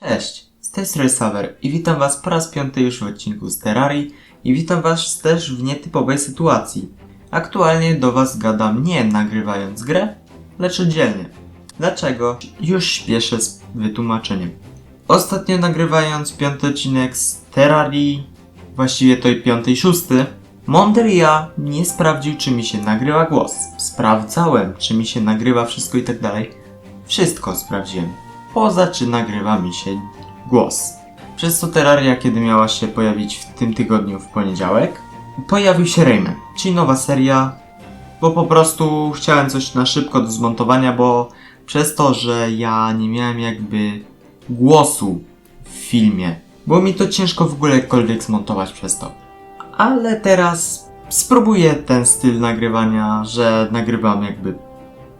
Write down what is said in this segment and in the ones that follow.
Cześć, z tej strony Saver i witam was po raz piąty już w odcinku z Terrarii i witam was też w nietypowej sytuacji. Aktualnie do was gadam nie nagrywając grę, lecz oddzielnie. Dlaczego? Już śpieszę z wytłumaczeniem. Ostatnio nagrywając piąty odcinek z Terrarii, właściwie to i piąty i szósty, Mądry ja nie sprawdził czy mi się nagrywa głos. Sprawdzałem czy mi się nagrywa wszystko i tak dalej. Wszystko sprawdziłem poza czy nagrywa mi się głos. Przez to Terraria, kiedy miała się pojawić w tym tygodniu w poniedziałek, pojawił się Rayman, czyli nowa seria, bo po prostu chciałem coś na szybko do zmontowania, bo przez to, że ja nie miałem jakby głosu w filmie, było mi to ciężko w ogóle jakkolwiek zmontować przez to. Ale teraz spróbuję ten styl nagrywania, że nagrywam jakby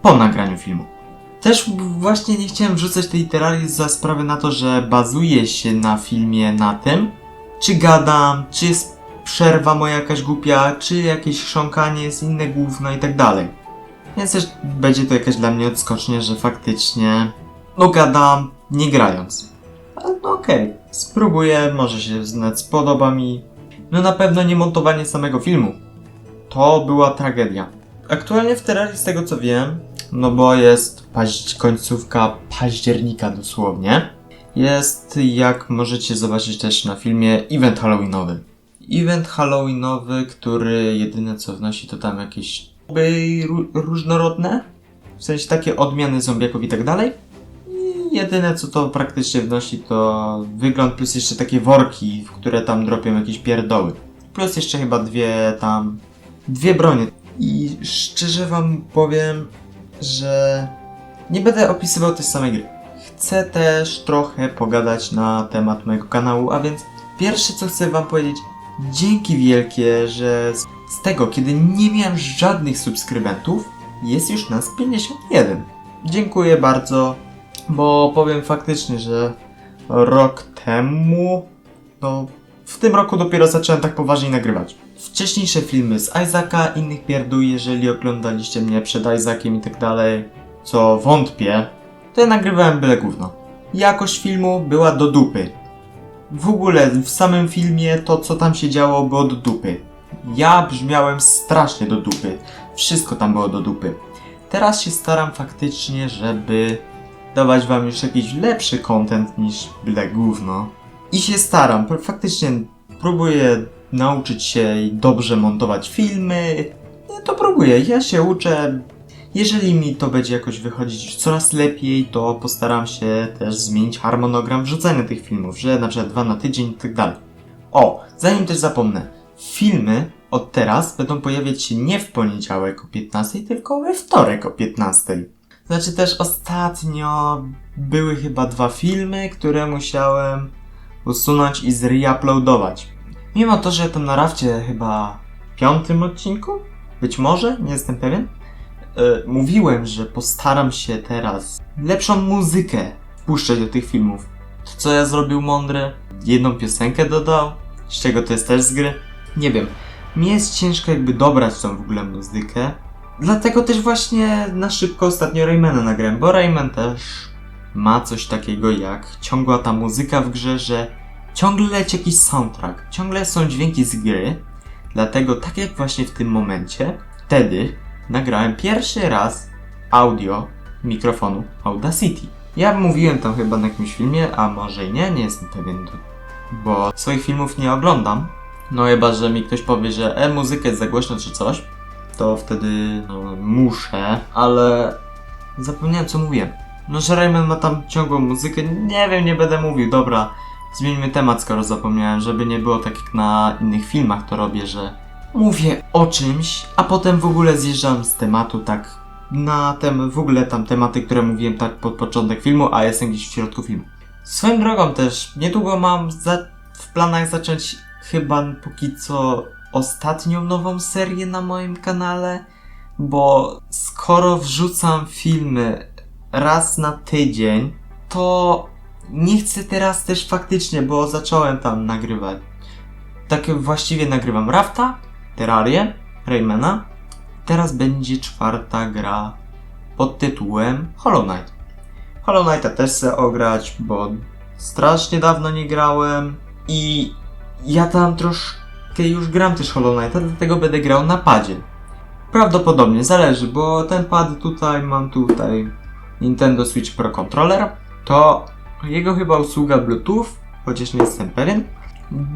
po nagraniu filmu. Też właśnie nie chciałem wrzucać tej terrarii za sprawę na to, że bazuje się na filmie na tym, czy gadam, czy jest przerwa moja jakaś głupia, czy jakieś chrząkanie jest inne główno i tak dalej. Więc też będzie to jakaś dla mnie odskocznia, że faktycznie no gadam nie grając. Ale no okej, spróbuję, może się znać spodoba mi. No na pewno nie montowanie samego filmu. To była tragedia. Aktualnie w Terrarii z tego co wiem, no bo jest końcówka października dosłownie. Jest, jak możecie zobaczyć też na filmie, event halloweenowy. Event halloweenowy, który jedyne co wnosi to tam jakieś by ró- różnorodne, w sensie takie odmiany zombiaków i tak dalej. I jedyne co to praktycznie wnosi to wygląd plus jeszcze takie worki, w które tam dropią jakieś pierdoły. Plus jeszcze chyba dwie tam, dwie bronie. I szczerze wam powiem, że nie będę opisywał tej samej gry. Chcę też trochę pogadać na temat mojego kanału, a więc pierwsze co chcę wam powiedzieć, dzięki wielkie, że z tego, kiedy nie miałem żadnych subskrybentów, jest już nas 51. Dziękuję bardzo, bo powiem faktycznie, że rok temu, no w tym roku dopiero zacząłem tak poważnie nagrywać. Wcześniejsze filmy z Isaaca, innych pierdół, jeżeli oglądaliście mnie przed Isaaciem i tak dalej, co wątpię, to ja nagrywałem byle gówno. Jakość filmu była do dupy. W ogóle w samym filmie to co tam się działo było do dupy. Ja brzmiałem strasznie do dupy. Wszystko tam było do dupy. Teraz się staram faktycznie, żeby dawać wam już jakiś lepszy content niż byle gówno. I się staram, faktycznie próbuję nauczyć się dobrze montować filmy. No to próbuję, ja się uczę. Jeżeli mi to będzie jakoś wychodzić coraz lepiej, to postaram się też zmienić harmonogram wrzucania tych filmów, że na przykład dwa na tydzień i tak dalej. O, zanim też zapomnę, filmy od teraz będą pojawiać się nie w poniedziałek o 15, tylko we wtorek o 15. Znaczy też ostatnio były chyba dwa filmy, które musiałem usunąć i zreuploadować. Mimo to, że to na rafcie chyba piątym odcinku, być może, nie jestem pewien, e, mówiłem, że postaram się teraz lepszą muzykę wpuszczać do tych filmów. To co ja zrobił mądry? Jedną piosenkę dodał, z czego to jest też z gry? Nie wiem. Mi jest ciężko jakby dobrać tą w ogóle muzykę. Dlatego też właśnie na szybko ostatnio Raymana nagrałem, bo Rayman też ma coś takiego jak ciągła ta muzyka w grze, że ciągle leci jakiś soundtrack, ciągle są dźwięki z gry. Dlatego tak jak właśnie w tym momencie, wtedy nagrałem pierwszy raz audio mikrofonu Audacity. Ja mówiłem tam chyba na jakimś filmie, a może i nie, nie jestem pewien, bo swoich filmów nie oglądam. No chyba, że mi ktoś powie, że e, muzyka jest za głośno czy coś, to wtedy no, muszę, ale zapomniałem co mówiłem. No, że Rayman ma tam ciągłą muzykę, nie wiem, nie będę mówił, dobra. Zmieńmy temat, skoro zapomniałem, żeby nie było tak jak na innych filmach to robię, że mówię o czymś, a potem w ogóle zjeżdżam z tematu tak na tem, w ogóle tam tematy, które mówiłem tak pod początek filmu, a jestem gdzieś w środku filmu. Swoją drogą też, niedługo mam za, w planach zacząć chyba póki co ostatnią nową serię na moim kanale, bo skoro wrzucam filmy raz na tydzień, to nie chcę teraz też faktycznie, bo zacząłem tam nagrywać. Tak właściwie nagrywam Rafta, Terrarię, Raymana. Teraz będzie czwarta gra pod tytułem Hollow Knight. Hollow Knighta też chcę ograć, bo strasznie dawno nie grałem i ja tam troszkę już gram też Hollow Knighta, dlatego będę grał na padzie. Prawdopodobnie, zależy, bo ten pad tutaj, mam tutaj Nintendo Switch Pro Controller, to jego chyba usługa Bluetooth, chociaż nie jestem pewien,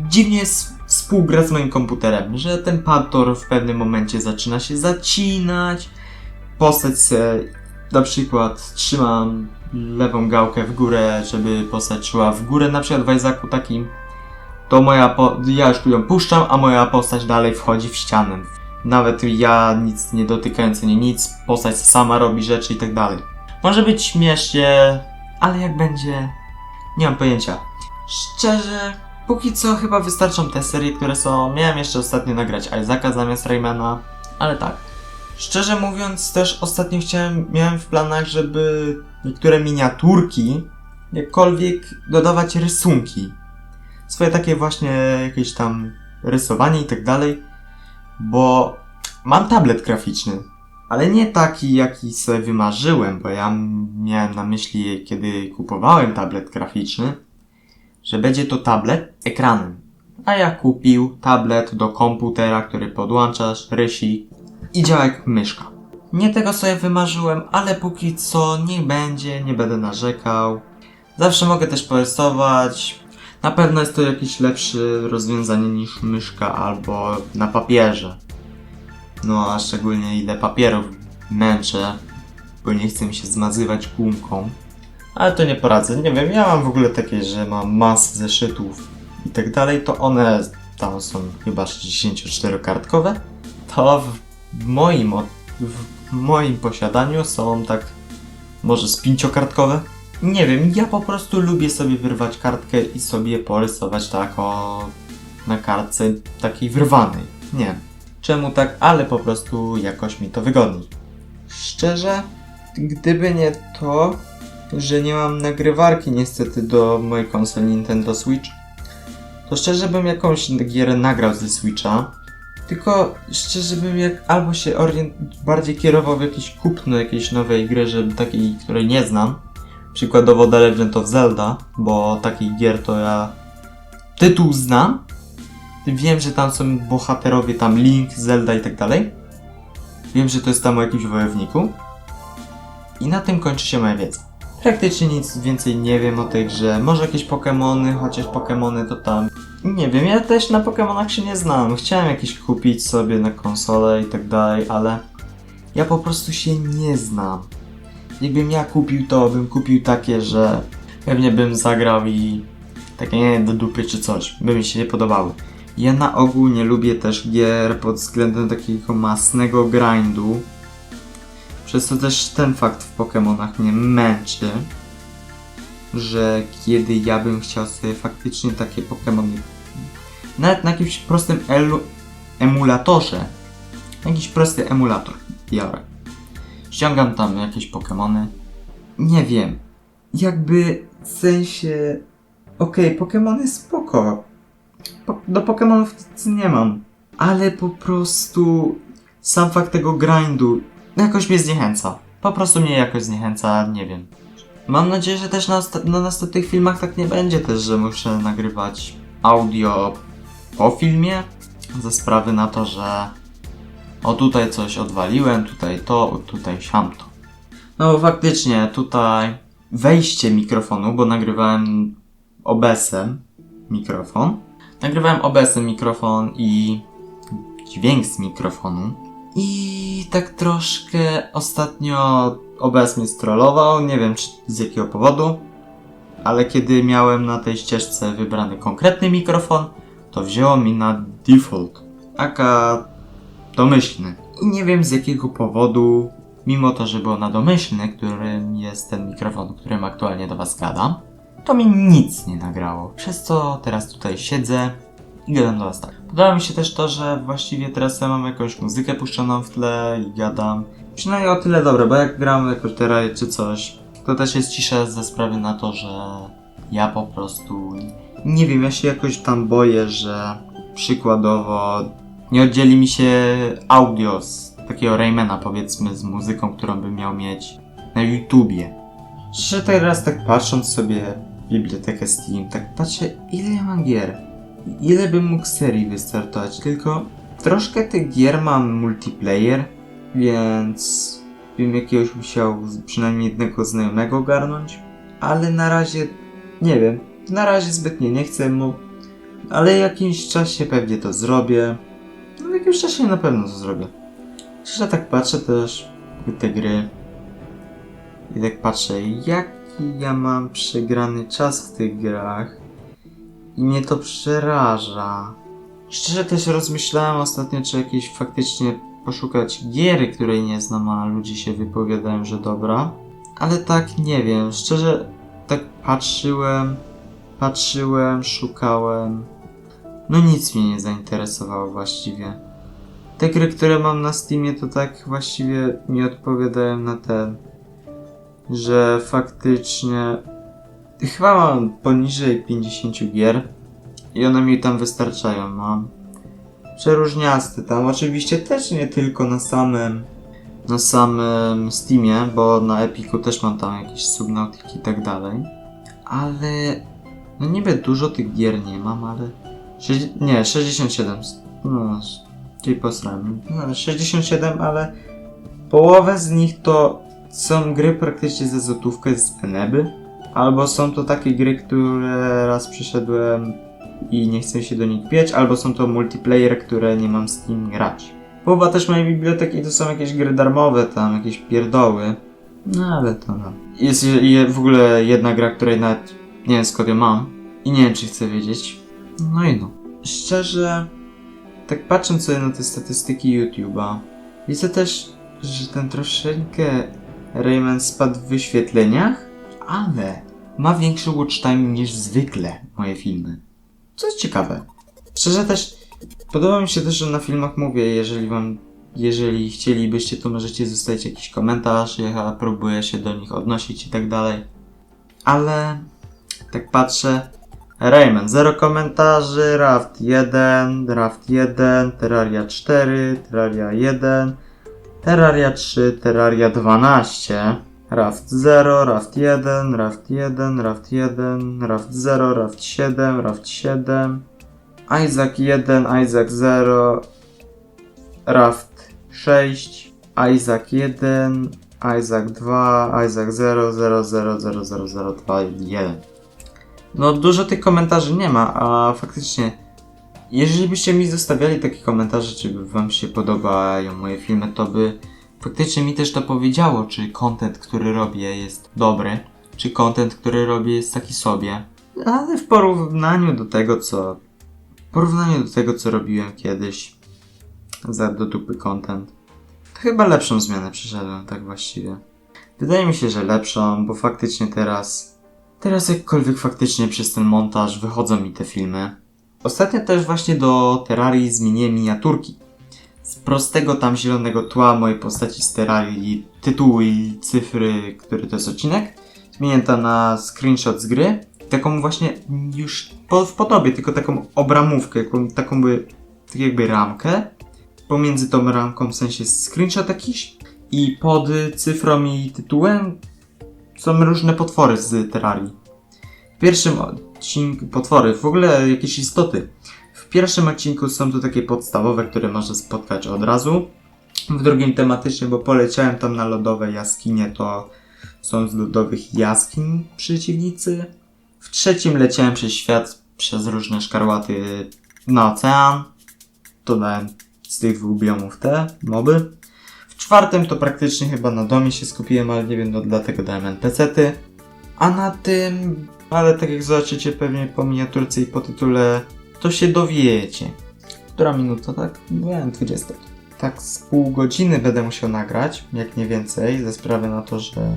dziwnie współgra z moim komputerem, że ten pad to w pewnym momencie zaczyna się zacinać, postać se, na przykład trzymam lewą gałkę w górę, żeby postać szła w górę, na przykład w Isaacu takim, to moja po- ja już tu ją puszczam, a moja postać dalej wchodzi w ścianę. Nawet ja nic nie dotykając nie nic, postać sama robi rzeczy i tak dalej. Może być śmiesznie, ale jak będzie, nie mam pojęcia. Szczerze, póki co chyba wystarczą te serie, które są. Miałem jeszcze ostatnio nagrać Isaaca zamiast Raymana, ale tak. Szczerze mówiąc, też ostatnio chciałem, miałem w planach, żeby niektóre miniaturki, jakkolwiek dodawać rysunki. Swoje takie właśnie jakieś tam rysowanie i tak dalej, bo mam tablet graficzny, ale nie taki, jaki sobie wymarzyłem, bo ja miałem na myśli, kiedy kupowałem tablet graficzny, że będzie to tablet ekranem. A ja kupił tablet do komputera, który podłączasz, rysi i działa jak myszka. Nie tego sobie wymarzyłem, ale póki co nie będzie, nie będę narzekał. Zawsze mogę też porysować. Na pewno jest to jakieś lepsze rozwiązanie niż myszka albo na papierze. No a szczególnie ile papierów męczę, bo nie chcę mi się zmazywać gumką. Ale to nie poradzę, nie wiem, ja mam w ogóle takie, że mam masę zeszytów i tak dalej, to one tam są chyba 64-kartkowe. To w moim, w moim posiadaniu są tak może z pięciokartkowe. Nie wiem, ja po prostu lubię sobie wyrwać kartkę i sobie porysować tak o na kartce takiej wyrwanej. Nie czemu tak, ale po prostu jakoś mi to wygodni. Szczerze, gdyby nie to, że nie mam nagrywarki niestety do mojej konsoli Nintendo Switch, to szczerze bym jakąś gierę nagrał ze Switcha, tylko szczerze bym jak albo się bardziej kierował w jakieś kupno jakiejś nowej gry, żeby takiej, której nie znam. Przykładowo The Legend of Zelda, bo takich gier to ja tytuł znam. Wiem, że tam są bohaterowie, tam Link, Zelda i tak dalej. Wiem, że to jest tam o jakimś wojowniku. I na tym kończy się moja wiedza. Praktycznie nic więcej nie wiem o tej grze. Może jakieś Pokémony, chociaż Pokémony to tam. Nie wiem, ja też na Pokémonach się nie znam. Chciałem jakieś kupić sobie na konsolę i tak dalej, ale ja po prostu się nie znam. Jakbym ja kupił to, bym kupił takie, że pewnie bym zagrał i takie nie do dupy czy coś, by mi się nie podobały. Ja na ogół nie lubię też gier pod względem takiego masnego grindu. Przez to też ten fakt w Pokémonach mnie męczy, że kiedy ja bym chciał sobie faktycznie takie Pokémony, nawet na jakimś prostym elu- emulatorze, jakiś prosty emulator biorę. Ściągam tam jakieś Pokémony. Nie wiem. Jakby w sensie. Okej, Pokémony spoko. Po, do Pokémonów nic nie mam. Ale po prostu sam fakt tego grindu jakoś mnie zniechęca. Po prostu mnie jakoś zniechęca, nie wiem. Mam nadzieję, że też na, na następnych filmach tak nie będzie też, że muszę nagrywać audio po filmie ze sprawy na to, że o tutaj coś odwaliłem, tutaj to, tutaj siamto. No bo faktycznie tutaj wejście mikrofonu, bo nagrywałem OBS-em mikrofon. Nagrywałem OBS-em mikrofon i dźwięk z mikrofonu. I tak troszkę ostatnio OBS mnie strollował, nie wiem czy z jakiego powodu, ale kiedy miałem na tej ścieżce wybrany konkretny mikrofon, to wzięło mi na default. Aka domyślny. I nie wiem z jakiego powodu, mimo to, że było na domyślny, którym jest ten mikrofon, którym aktualnie do Was gadam, to mi nic nie nagrało. Przez co teraz tutaj siedzę i gadam do Was tak. Podoba mi się też to, że właściwie teraz ja mam jakąś muzykę puszczoną w tle i gadam. Przynajmniej o tyle dobre, bo jak gram jakoś teraz czy coś, to też jest cisza ze sprawy na to, że ja po prostu nie wiem, ja się jakoś tam boję, że przykładowo nie oddzieli mi się audio z takiego Raymana powiedzmy z muzyką, którą bym miał mieć na YouTubie. Że teraz tak patrząc sobie bibliotekę Steam, tak patrzę, ile ja mam gier. Ile bym mógł serii wystartować, tylko troszkę tych gier mam multiplayer, więc bym jakiegoś musiał przynajmniej jednego znajomego ogarnąć. Ale na razie, nie wiem, na razie zbytnie nie chcę mu, ale jakimś czasie pewnie to zrobię. No w jakimś czasie na pewno to zrobię. Szczerze tak patrzę też te gry i tak patrzę, jaki ja mam przegrany czas w tych grach i mnie to przeraża. Szczerze też rozmyślałem ostatnio, czy jakieś faktycznie poszukać giery, której nie znam, a ludzie się wypowiadają, że dobra. Ale tak nie wiem, szczerze tak patrzyłem, patrzyłem, szukałem. No nic mnie nie zainteresowało właściwie. Te gry, które mam na Steamie, to tak właściwie mi odpowiadają na ten, że faktycznie chyba mam poniżej 50 gier i one mi tam wystarczają. Mam przeróżniaste tam, oczywiście też nie tylko na samym na samym Steamie, bo na Epiku też mam tam jakieś Subnautica i tak dalej. Ale no niby dużo tych gier nie mam, ale nie, 67. No, czyli posrałem. No, 67, ale połowę z nich to są gry praktycznie ze złotówkę z Eneby. Albo są to takie gry, które raz przeszedłem i nie chcę się do nich bieć, albo są to multiplayer, które nie mam z kim grać. Połowa też mojej biblioteki to są jakieś gry darmowe, tam jakieś pierdoły. No ale to no. Jest je- w ogóle jedna gra, której nawet nie wiem skąd ją mam. I nie wiem czy chcę wiedzieć. No i no. Szczerze, tak patrząc sobie na te statystyki YouTube'a, widzę też, że ten troszeczkę Rayman spadł w wyświetleniach, ale ma większy watch time niż zwykle moje filmy. Co jest ciekawe. Szczerze też, podoba mi się też, że na filmach mówię, jeżeli wam, jeżeli chcielibyście, to możecie zostawić jakiś komentarz, ja próbuję się do nich odnosić i tak dalej. Ale, tak patrzę, Rayman 0 komentarzy, Raft 1, Raft 1, Terraria 4, Terraria 1, Terraria 3, Terraria 12, Raft 0, Raft 1, Raft 1, Raft 1, Raft 0, Raft 7, Raft 7, Isaac 1, Isaac 0, Raft 6, Isaac 1, Isaac 2, Isaac 0, 0, 0, 0, 0, 0, 2, 1. No dużo tych komentarzy nie ma, a faktycznie jeżeli byście mi zostawiali takie komentarze, czy wam się podobają moje filmy, to by faktycznie mi też to powiedziało, czy content, który robię jest dobry, czy content, który robię jest taki sobie. Ale w porównaniu do tego, co w porównaniu do tego, co robiłem kiedyś za do dupy content, to chyba lepszą zmianę przyszedłem, tak właściwie. Wydaje mi się, że lepszą, bo faktycznie teraz Teraz jakkolwiek faktycznie przez ten montaż wychodzą mi te filmy. Ostatnio też właśnie do Terrarii zmieniłem miniaturki. Z prostego tam zielonego tła mojej postaci z Terrarii, tytułu i cyfry, który to jest odcinek, zmieniłem to na screenshot z gry. Taką właśnie już po, w podobie, tylko taką obramówkę, taką by, tak jakby ramkę. Pomiędzy tą ramką w sensie screenshot jakiś i pod cyfrą i tytułem są różne potwory z Terrarii. Pierwszym odcinku potwory, w ogóle jakieś istoty. W pierwszym odcinku są to takie podstawowe, które można spotkać od razu. W drugim tematycznie, bo poleciałem tam na lodowe jaskinie, to są z lodowych jaskiń przeciwnicy. W trzecim leciałem przez świat, przez różne szkarłaty na ocean. To dałem z tych dwóch biomów te moby. W czwartym to praktycznie chyba na domie się skupiłem, ale nie wiem, no dlatego dałem NPC-ty. A na tym, ale tak jak zobaczycie pewnie po miniaturce i po tytule, to się dowiecie. Która minuta, tak? Byłem 20. Tak z pół godziny będę musiał nagrać, jak nie więcej, ze sprawy na to, że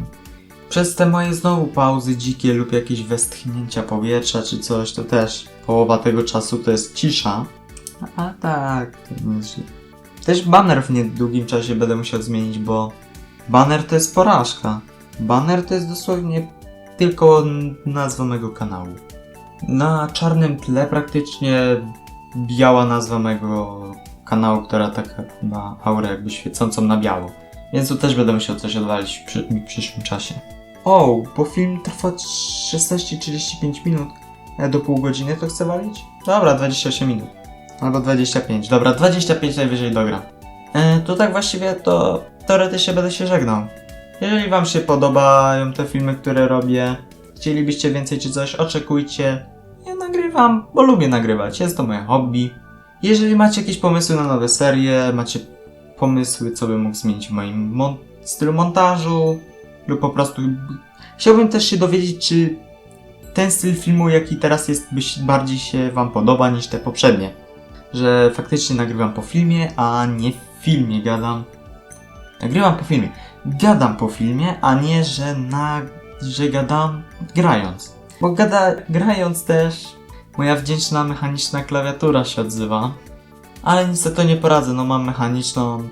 przez te moje znowu pauzy dzikie lub jakieś westchnięcia powietrza czy coś, to też połowa tego czasu to jest cisza. A tak, to źle. Też banner w niedługim czasie będę musiał zmienić, bo banner to jest porażka. Banner to jest dosłownie tylko nazwa mego kanału. Na czarnym tle praktycznie biała nazwa mego kanału, która taka ma aurę jakby świecącą na biało. Więc tu też będę musiał coś odwalić w, przy- w przyszłym czasie. O, bo film trwa 16-35 minut. Ja do pół godziny to chcę walić? Dobra, 28 minut. Albo 25. Dobra, 25 najwyżej dogram. E, to tak właściwie to teoretycznie będę się żegnał. Jeżeli wam się podobają te filmy, które robię, chcielibyście więcej czy coś, oczekujcie. Ja nagrywam, bo lubię nagrywać. Jest to moje hobby. Jeżeli macie jakieś pomysły na nowe serie, macie pomysły, co bym mógł zmienić w moim mon- stylu montażu, lub po prostu chciałbym też się dowiedzieć, czy ten styl filmu, jaki teraz jest, byś bardziej się wam podoba niż te poprzednie. Że faktycznie nagrywam po filmie, a nie w filmie gadam. Nagrywam po filmie. Gadam po filmie, a nie, że na... że gadam grając. Bo gada... grając też moja wdzięczna mechaniczna klawiatura się odzywa. Ale niestety nie poradzę, no mam mechaniczną.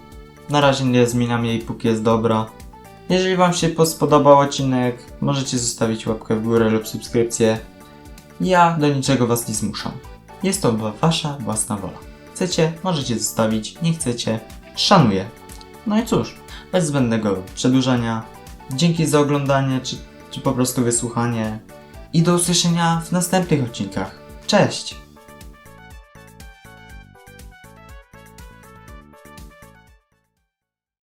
Na razie nie zmieniam jej, póki jest dobra. Jeżeli Wam się spodobał odcinek, możecie zostawić łapkę w górę lub subskrypcję. Ja do niczego Was nie zmuszam. Jest to Wasza własna wola. Chcecie, możecie zostawić, nie chcecie, szanuję. No i cóż, bez zbędnego przedłużania. Dzięki za oglądanie, czy, czy po prostu wysłuchanie. I do usłyszenia w następnych odcinkach. Cześć!